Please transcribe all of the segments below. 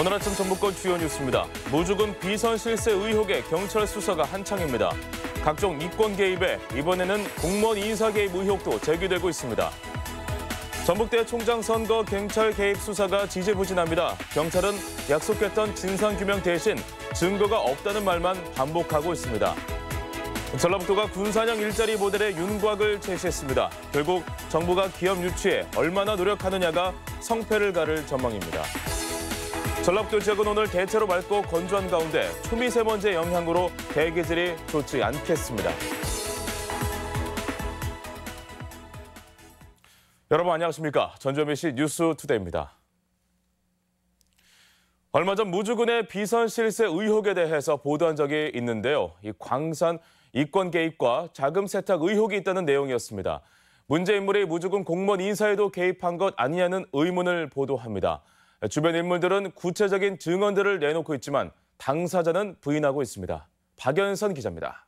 오늘 아침 전북권 주요 뉴스입니다. 무주군 비선 실세 의혹에 경찰 수사가 한창입니다. 각종 이권 개입에 이번에는 공무원 인사 개입 의혹도 제기되고 있습니다. 전북대 총장 선거 경찰 개입 수사가 지지부진합니다. 경찰은 약속했던 진상규명 대신 증거가 없다는 말만 반복하고 있습니다. 전라북도가 군사형 일자리 모델의 윤곽을 제시했습니다. 결국 정부가 기업 유치에 얼마나 노력하느냐가 성패를 가를 전망입니다. 전라북도 지역은 오늘 대체로 맑고 건조한 가운데 초미세먼지의 영향으로 대기질이 좋지 않겠습니다. 여러분 안녕하십니까. 전주현시 뉴스 투데이입니다. 얼마 전 무주군의 비선 실세 의혹에 대해서 보도한 적이 있는데요. 이 광산 이권 개입과 자금 세탁 의혹이 있다는 내용이었습니다. 문제 인물이 무주군 공무원 인사에도 개입한 것 아니냐는 의문을 보도합니다. 주변 인물들은 구체적인 증언들을 내놓고 있지만 당사자는 부인하고 있습니다. 박연선 기자입니다.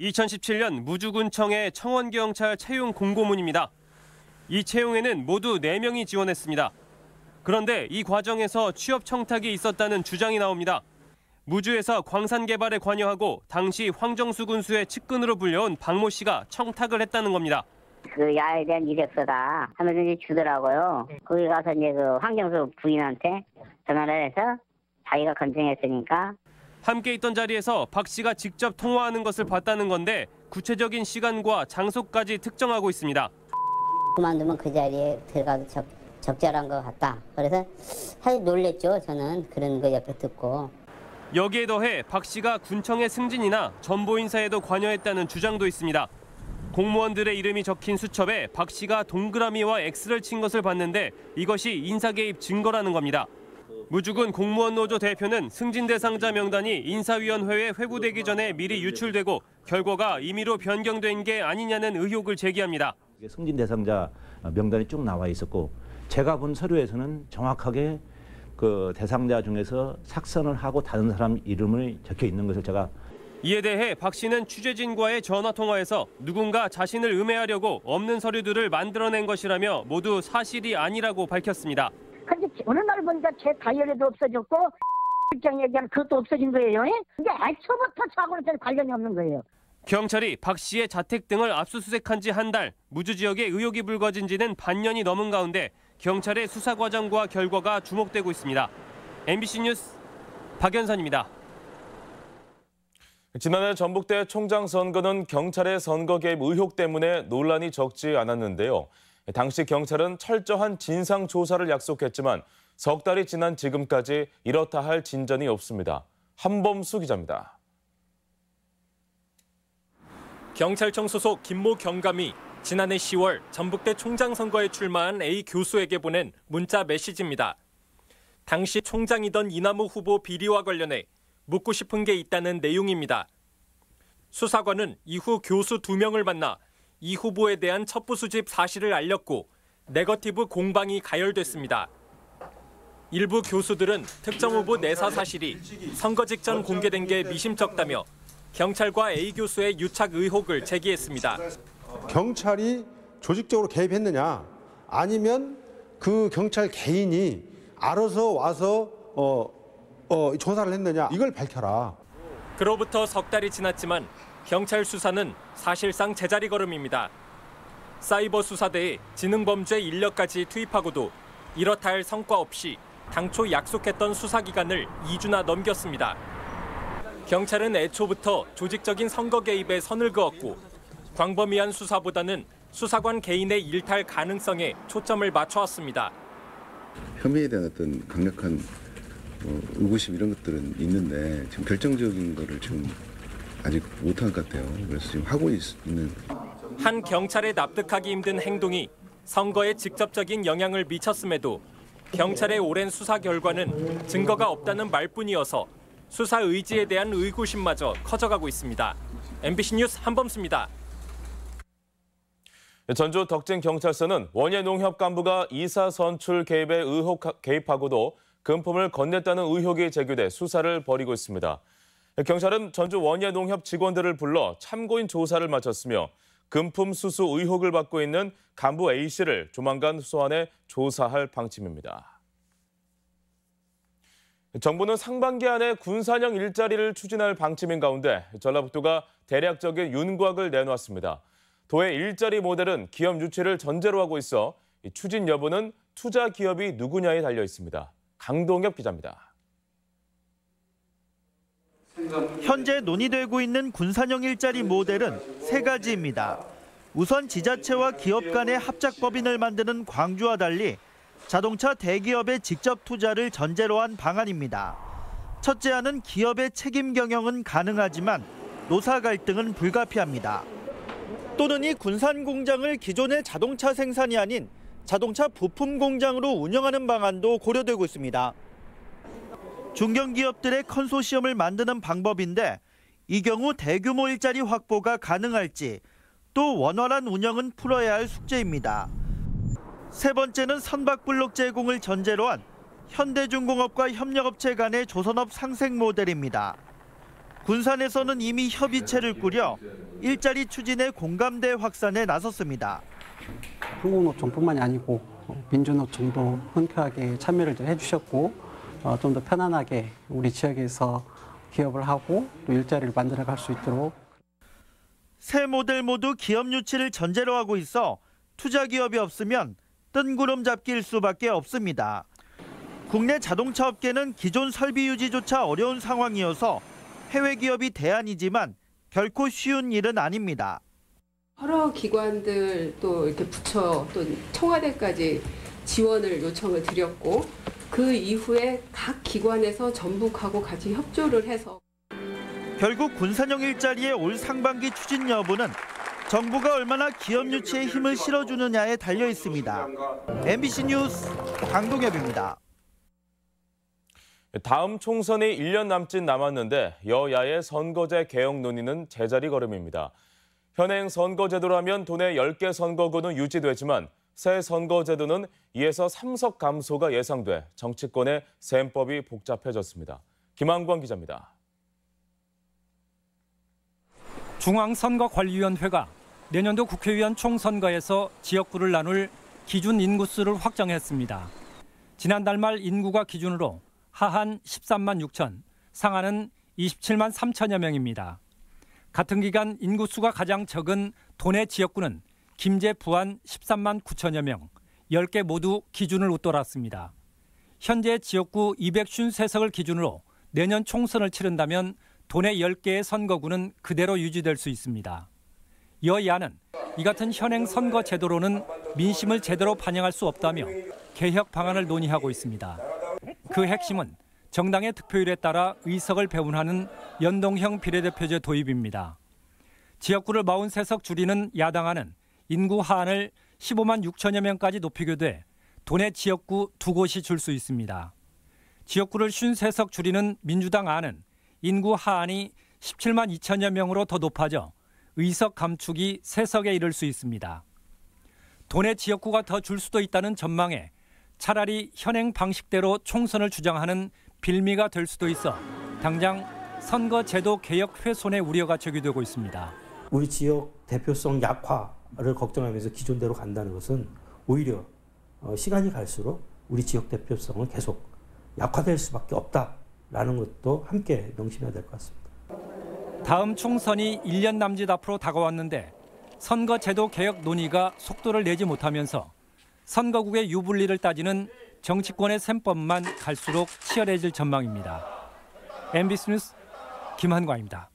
2017년 무주군청의 청원경찰 채용 공고문입니다. 이 채용에는 모두 4명이 지원했습니다. 그런데 이 과정에서 취업 청탁이 있었다는 주장이 나옵니다. 무주에서 광산 개발에 관여하고 당시 황정수 군수의 측근으로 불려온 박모 씨가 청탁을 했다는 겁니다. 그 야에 대한 이력서다 하면서 이제 주더라고요. 거기 가서 이제 그 황정수 부인한테 전화를 해서 자기가 건쟁했으니까 함께 있던 자리에서 박 씨가 직접 통화하는 것을 봤다는 건데 구체적인 시간과 장소까지 특정하고 있습니다. 그만두면 그 자리에 들어가도 적, 적절한 것 같다. 그래서 사실 놀랬죠. 저는 그런 거 옆에 듣고. 여기에 더해 박 씨가 군청의 승진이나 전보 인사에도 관여했다는 주장도 있습니다. 공무원들의 이름이 적힌 수첩에 박 씨가 동그라미와 X를 친 것을 봤는데 이것이 인사 개입 증거라는 겁니다. 무주군 공무원 노조 대표는 승진 대상자 명단이 인사위원회에 회부되기 전에 미리 유출되고 결과가 임의로 변경된 게 아니냐는 의혹을 제기합니다. 승진 대상자 명단이 쭉 나와 있었고 제가 본 서류에서는 정확하게 그 대상자 중에서 삭선을 하고 다른 사람 이름을 적혀 있는 것을 제가 이에 대해 박 씨는 취재진과의 전화 통화에서 누군가 자신을 음해하려고 없는 서류들을 만들어낸 것이라며 모두 사실이 아니라고 밝혔습니다. 근데 어느 날 보니까 제 다이어리도 없어졌고 일장 얘기하는 그것도 없어진 거예요. 근데 애초부터 저하고는 전 관련이 없는 거예요. 경찰이 박 씨의 자택 등을 압수수색한 지 한 달, 무주 지역에 의혹이 불거진 지는 반년이 넘은 가운데 경찰의 수사 과정과 결과가 주목되고 있습니다. MBC 뉴스 박연선입니다. 지난해 전북대 총장 선거는 경찰의 선거 개입 의혹 때문에 논란이 적지 않았는데요. 당시 경찰은 철저한 진상 조사를 약속했지만 석 달이 지난 지금까지 이렇다 할 진전이 없습니다. 한범수 기자입니다. 경찰청 소속 김모 경감이 지난해 10월 전북대 총장 선거에 출마한 A 교수에게 보낸 문자 메시지입니다. 당시 총장이던 이나무 후보 비리와 관련해 묻고 싶은 게 있다는 내용입니다. 수사관은 이후 교수 두 명을 만나 이 후보에 대한 첩부 수집 사실을 알렸고 네거티브 공방이 가열됐습니다. 일부 교수들은 특정 후보 내사 사실이 선거 직전 공개된 게 미심쩍다며 경찰과 A 교수의 유착 의혹을 제기했습니다. 경찰이 조직적으로 개입했느냐 아니면 그 경찰 개인이 알아서 와서 어, 어, 조사를 했느냐 이걸 밝혀라. 그로부터 석 달이 지났지만 경찰 수사는 사실상 제자리 걸음입니다. 사이버 수사대에 지능범죄 인력까지 투입하고도 이렇다 할 성과 없이 당초 약속했던 수사 기간을 2주나 넘겼습니다. 경찰은 애초부터 조직적인 선거 개입에 선을 그었고 광범위한 수사보다는 수사관 개인의 일탈 가능성에 초점을 맞춰왔습니다. 혐의에 대한 어떤 강력한 뭐 의구심 이런 것들은 있는데 지금 결정적인 거를 지금 아직 못한 것 같아요. 그래서 지금 하고 있, 는한 경찰의 납득하기 힘든 행동이 선거에 직접적인 영향을 미쳤음에도 경찰의 오랜 수사 결과는 증거가 없다는 말뿐이어서 수사 의지에 대한 의구심마저 커져가고 있습니다. MBC 뉴스 한범수입니다. 전주 덕진경찰서는 원예 농협 간부가 이사 선출 개입에 의혹 개입하고도 금품을 건넸다는 의혹이 제기돼 수사를 벌이고 있습니다. 경찰은 전주 원예 농협 직원들을 불러 참고인 조사를 마쳤으며 금품 수수 의혹을 받고 있는 간부 A씨를 조만간 소환해 조사할 방침입니다. 정부는 상반기 안에 군산형 일자리를 추진할 방침인 가운데 전라북도가 대략적인 윤곽을 내놓았습니다. 도의 일자리 모델은 기업 유치를 전제로 하고 있어 추진 여부는 투자 기업이 누구냐에 달려 있습니다. 강동엽 기자입니다. 현재 논의되고 있는 군산형 일자리 모델은 세 가지입니다. 우선 지자체와 기업 간의 합작법인을 만드는 광주와 달리 자동차 대기업의 직접 투자를 전제로 한 방안입니다. 첫째안은 기업의 책임 경영은 가능하지만 노사 갈등은 불가피합니다. 또는 이 군산 공장을 기존의 자동차 생산이 아닌 자동차 부품 공장으로 운영하는 방안도 고려되고 있습니다. 중견기업들의 컨소시엄을 만드는 방법인데 이 경우 대규모 일자리 확보가 가능할지 또 원활한 운영은 풀어야 할 숙제입니다. 세 번째는 선박블록 제공을 전제로 한 현대중공업과 협력업체 간의 조선업 상생 모델입니다. 군산에서는 이미 협의체를 꾸려 일자리 추진의 공감대 확산에 나섰습니다. 항공노총뿐만이 아니고 민주노총도 흔쾌하게 참여를 해주셨고 어, 좀 더 편안하게 우리 지역에서 기업을 하고 또 일자리를 만들어 갈 수 있도록 새 모델 모두 기업 유치를 전제로 하고 있어 투자 기업이 없으면 뜬구름 잡기일 수밖에 없습니다. 국내 자동차 업계는 기존 설비 유지조차 어려운 상황이어서 해외 기업이 대안이지만 결코 쉬운 일은 아닙니다. 여러 기관들 또 이렇게 부처 또 청와대까지 지원을 요청을 드렸고 그 이후에 각 기관에서 전북하고 같이 협조를 해서 결국 군산형 일자리의 올 상반기 추진 여부는 정부가 얼마나 기업 유치에 힘을 실어주느냐에 달려 있습니다. MBC 뉴스 강동엽입니다. 다음 총선이 1년 남짓 남았는데 여야의 선거제 개혁 논의는 제자리 걸음입니다. 현행 선거제도라면 도내 10개 선거구는 유지되지만 새 선거제도는 2에서 3석 감소가 예상돼 정치권의 셈법이 복잡해졌습니다. 김한광 기자입니다. 중앙선거관리위원회가 내년도 국회의원 총선거에서 지역구를 나눌 기준 인구수를 확정했습니다. 지난달 말 인구가 기준으로 하한 13만 6천, 상하는 27만 3천여 명입니다. 같은 기간 인구수가 가장 적은 도내 지역구는 김제 부안 13만 9천여 명, 10개 모두 기준을 웃돌았습니다. 현재 지역구 253석을 기준으로 내년 총선을 치른다면 도내 10개의 선거구는 그대로 유지될 수 있습니다. 여야는 이 같은 현행 선거 제도로는 민심을 제대로 반영할 수 없다며 개혁 방안을 논의하고 있습니다. 그 핵심은 정당의 득표율에 따라 의석을 배분하는 연동형 비례대표제 도입입니다. 지역구를 43석 줄이는 야당안은 인구 하한을 15만 6천여 명까지 높이게 돼 도내 지역구 두 곳이 줄 수 있습니다. 지역구를 53석 줄이는 민주당 안은 인구 하한이 17만 2천여 명으로 더 높아져 의석 감축이 3석에 이를 수 있습니다. 도내 지역구가 더 줄 수도 있다는 전망에 차라리 현행 방식대로 총선을 주장하는 빌미가 될 수도 있어 당장 선거 제도 개혁 훼손의 우려가 제기되고 있습니다. 우리 지역 대표성 약화를 걱정하면서 기존대로 간다는 것은 오히려 어, 시간이 갈수록 우리 지역 대표성은 계속 약화될 수밖에 없다라는 것도 함께 명심해야 될 것 같습니다. 다음 총선이 1년 남짓 앞으로 다가왔는데 선거제도 개혁 논의가 속도를 내지 못하면서 선거국의 유불리를 따지는 정치권의 셈법만 갈수록 치열해질 전망입니다. MBC 뉴스 김한과입니다.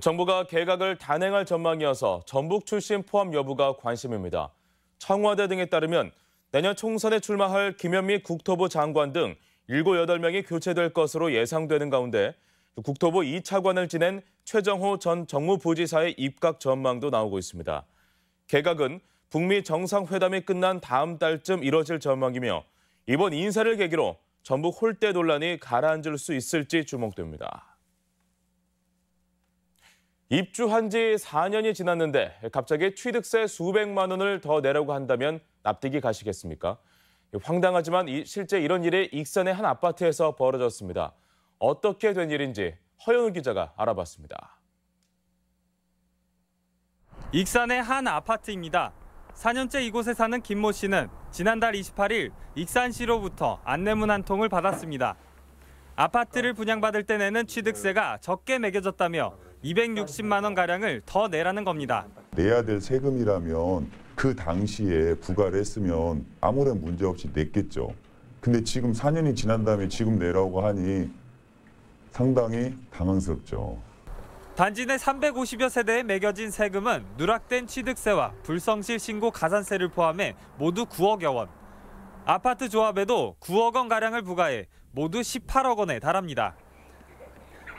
정부가 개각을 단행할 전망이어서 전북 출신 포함 여부가 관심입니다. 청와대 등에 따르면 내년 총선에 출마할 김현미 국토부 장관 등 7, 8명이 교체될 것으로 예상되는 가운데 국토부 2차관을 지낸 최정호 전 정무부지사의 입각 전망도 나오고 있습니다. 개각은 북미 정상회담이 끝난 다음 달쯤 이뤄질 전망이며 이번 인사를 계기로 전북 홀대 논란이 가라앉을 수 있을지 주목됩니다. 입주한 지 4년이 지났는데 갑자기 취득세 수백만 원을 더 내라고 한다면 납득이 가시겠습니까? 황당하지만 실제 이런 일이 익산의 한 아파트에서 벌어졌습니다. 어떻게 된 일인지 허영우 기자가 알아봤습니다. 익산의 한 아파트입니다. 4년째 이곳에 사는 김모 씨는 지난달 28일 익산시로부터 안내문 한 통을 받았습니다. 아파트를 분양받을 때 내는 취득세가 적게 매겨졌다며 260만 원 가량을 더 내라는 겁니다. 내야 될 세금이라면 그 당시에 부과를 했으면 아무런 문제 없이 냈겠죠. 근데 지금 4년이 지난 다음에 지금 내라고 하니 상당히 당황스럽죠. 단지 내 350여 세대에 매겨진 세금은 누락된 취득세와 불성실 신고 가산세를 포함해 모두 9억여 원. 아파트 조합에도 9억 원 가량을 부과해 모두 18억 원에 달합니다.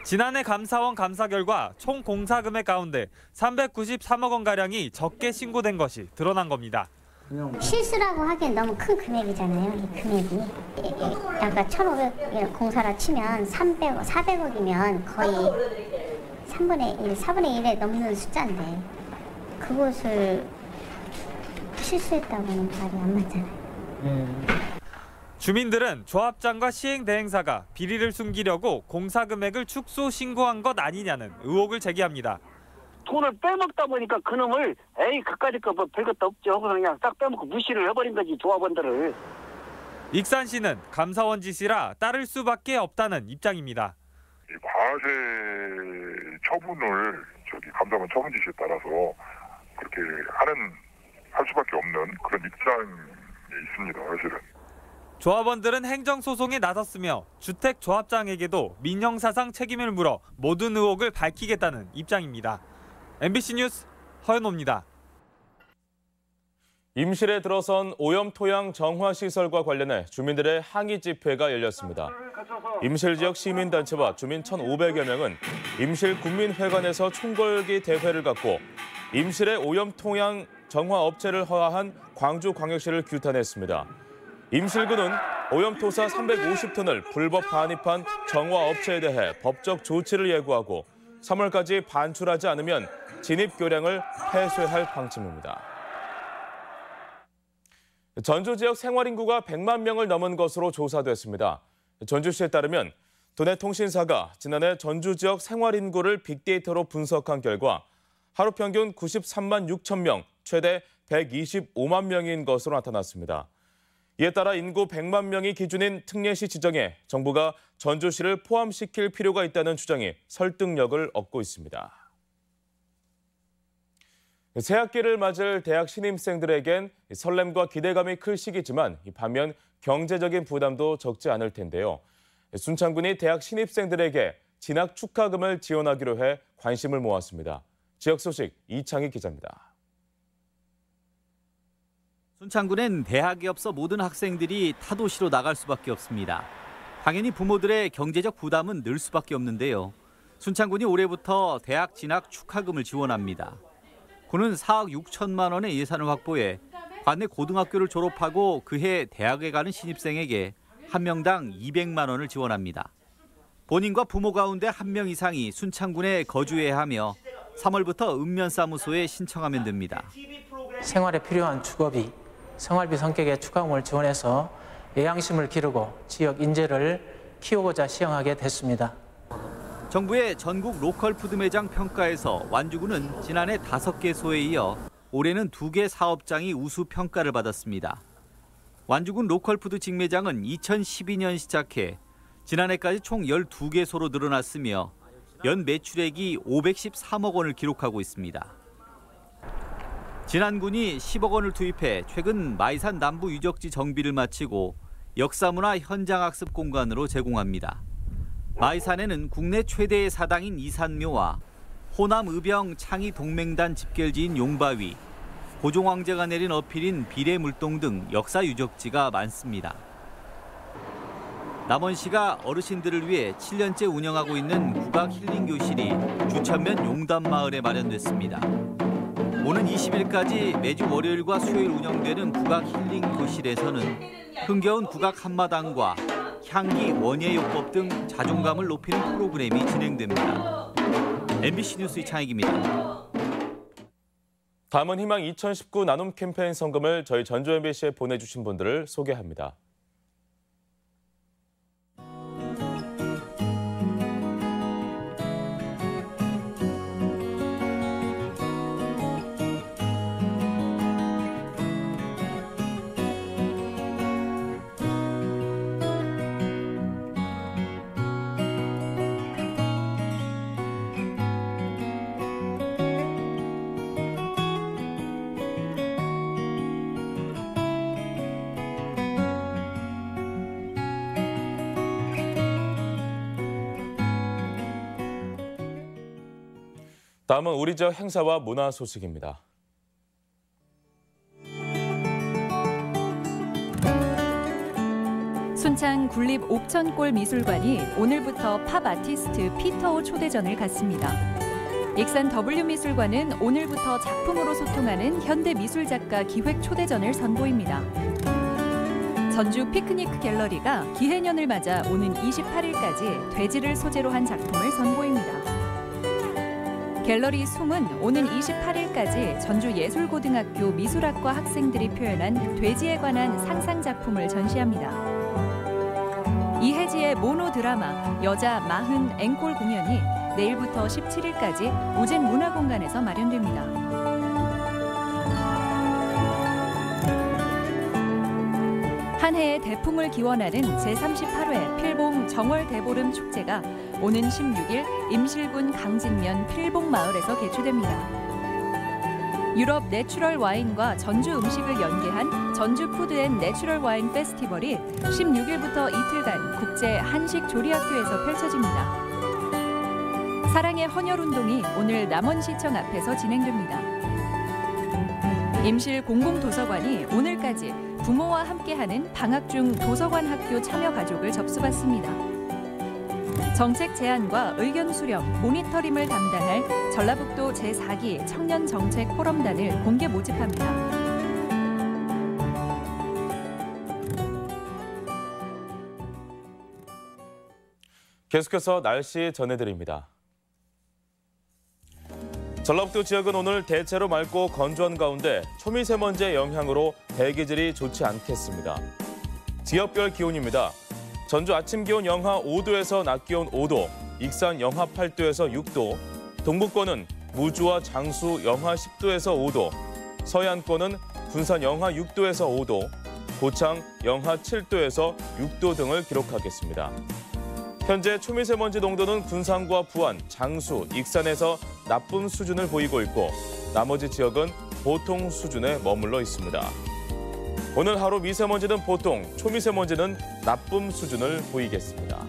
지난해 감사원 감사 결과 총 공사 금액 가운데 393억 원 가량이 적게 신고된 것이 드러난 겁니다. 실수라고 하기엔 너무 큰 금액이잖아요. 이 금액이. 아까 1,500 공사라 치면 300억, 400억이면 거의 3분의 1, 4분의 1에 넘는 숫자인데 그것을 실수했다고는 말이 안 맞잖아요. 주민들은 조합장과 시행 대행사가 비리를 숨기려고 공사 금액을 축소 신고한 것 아니냐는 의혹을 제기합니다. 돈을 빼먹다 보니까 그놈을 에이 그까짓 거뭐 별것도 없죠. 그냥 싹 빼먹고 무시를 해버린 거지 조합원들을. 익산시는 감사원 지시라 따를 수밖에 없다는 입장입니다. 과세 처분을 저기 감사원 처분 지시에 따라서 그렇게 하는 할 수밖에 없는 그런 입장에 있습니다. 사실은. 조합원들은 행정소송에 나섰으며 주택조합장에게도 민형사상 책임을 물어 모든 의혹을 밝히겠다는 입장입니다. MBC 뉴스 허연호입니다. 임실에 들어선 오염 토양 정화 시설과 관련해 주민들의 항의 집회가 열렸습니다. 임실 지역 시민단체와 주민 1,500여 명은 임실 군민회관에서 총궐기 대회를 갖고 임실의 오염 토양 정화 업체를 허가한 광주광역시를 규탄했습니다. 임실군은 오염토사 350톤을 불법 반입한 정화 업체에 대해 법적 조치를 예고하고 3월까지 반출하지 않으면 진입 교량을 폐쇄할 방침입니다. 전주 지역 생활인구가 100만 명을 넘은 것으로 조사됐습니다. 전주시에 따르면 도내 통신사가 지난해 전주 지역 생활 인구를 빅데이터로 분석한 결과 하루 평균 93만 6천 명, 최대 125만 명인 것으로 나타났습니다. 이에 따라 인구 100만 명이 기준인 특례시 지정에 정부가 전주시를 포함시킬 필요가 있다는 주장이 설득력을 얻고 있습니다. 새학기를 맞을 대학 신입생들에겐 설렘과 기대감이 클 시기지만 반면 경제적인 부담도 적지 않을 텐데요. 순창군이 대학 신입생들에게 진학 축하금을 지원하기로 해 관심을 모았습니다. 지역 소식 이창희 기자입니다. 순창군엔 대학이 없어 모든 학생들이 타도시로 나갈 수밖에 없습니다. 당연히 부모들의 경제적 부담은 늘 수밖에 없는데요. 순창군이 올해부터 대학 진학 축하금을 지원합니다. 군은 4억 6천만 원의 예산을 확보해 관내 고등학교를 졸업하고 그해 대학에 가는 신입생에게 한 명당 200만 원을 지원합니다. 본인과 부모 가운데 한 명 이상이 순창군에 거주해야 하며 3월부터 읍면사무소에 신청하면 됩니다. 생활에 필요한 주거비, 생활비 성격의 축하금을 지원해서 예양심을 기르고 지역 인재를 키우고자 시행하게 됐습니다. 정부의 전국 로컬 푸드 매장 평가에서 완주군은 지난해 5개 소에 이어 올해는 2개 사업장이 우수 평가를 받았습니다. 완주군 로컬 푸드 직매장은 2012년 시작해 지난해까지 총 12개소로 늘어났으며 연 매출액이 513억 원을 기록하고 있습니다. 진안군이 10억 원을 투입해 최근 마이산 남부 유적지 정비를 마치고 역사문화 현장학습 공간으로 제공합니다. 마이산에는 국내 최대의 사당인 이산묘와 호남 의병 창의 동맹단 집결지인 용바위, 고종 황제가 내린 어필인 비례 물동 등 역사 유적지가 많습니다. 남원시가 어르신들을 위해 7년째 운영하고 있는 국악 힐링 교실이 주천면 용담마을에 마련됐습니다. 오는 20일까지 매주 월요일과 수요일 운영되는 국악 힐링 교실에서는 흥겨운 국악 한마당과 향기 원예요법 등 자존감을 높이는 프로그램이 진행됩니다. MBC 뉴스 이창익입니다. 다음은 희망 2019 나눔 캠페인 성금을 저희 전주 MBC에 보내주신 분들을 소개합니다. 다음은 우리 지역 행사와 문화 소식입니다. 순창 군립 옥천골 미술관이 오늘부터 팝 아티스트 피터오 초대전을 갖습니다. 익산 W 미술관은 오늘부터 작품으로 소통하는 현대 미술 작가 기획 초대전을 선보입니다. 전주 피크니크 갤러리가 기해년을 맞아 오는 28일까지 돼지를 소재로 한 작품을 선보입니다. 갤러리 숭은 오는 28일까지 전주 예술고등학교 미술학과 학생들이 표현한 돼지에 관한 상상 작품을 전시합니다. 이혜지의 모노 드라마 여자 마흔 앵콜 공연이 내일부터 17일까지 우젠 문화공간에서 마련됩니다. 한 해의 대풍을 기원하는 제38회 필봉 정월 대보름 축제가 오는 16일 임실군 강진면 필봉마을에서 개최됩니다. 유럽 내추럴 와인과 전주 음식을 연계한 전주 푸드 앤 내추럴 와인 페스티벌이 16일부터 이틀간 국제 한식 조리학교에서 펼쳐집니다. 사랑의 헌혈 운동이 오늘 남원시청 앞에서 진행됩니다. 임실 공공도서관이 오늘까지 부모와 함께하는 방학 중 도서관 학교 참여 가족을 접수받습니다. 정책 제안과 의견 수렴, 모니터링을 담당할 전라북도 제4기 청년 정책 포럼단을 공개 모집합니다. 계속해서 날씨 전해드립니다. 전라북도 지역은 오늘 대체로 맑고 건조한 가운데 초미세먼지의 영향으로 대기질이 좋지 않겠습니다. 지역별 기온입니다. 전주 아침 기온 영하 5도에서 낮 기온 5도, 익산 영하 8도에서 6도, 동북권은 무주와 장수 영하 10도에서 5도, 서해안권은 군산 영하 6도에서 5도, 고창 영하 7도에서 6도 등을 기록하겠습니다. 현재 초미세먼지 농도는 군산과 부안, 장수, 익산에서 나쁨 수준을 보이고 있고 나머지 지역은 보통 수준에 머물러 있습니다. 오늘 하루 미세먼지는 보통, 초미세먼지는 나쁨 수준을 보이겠습니다.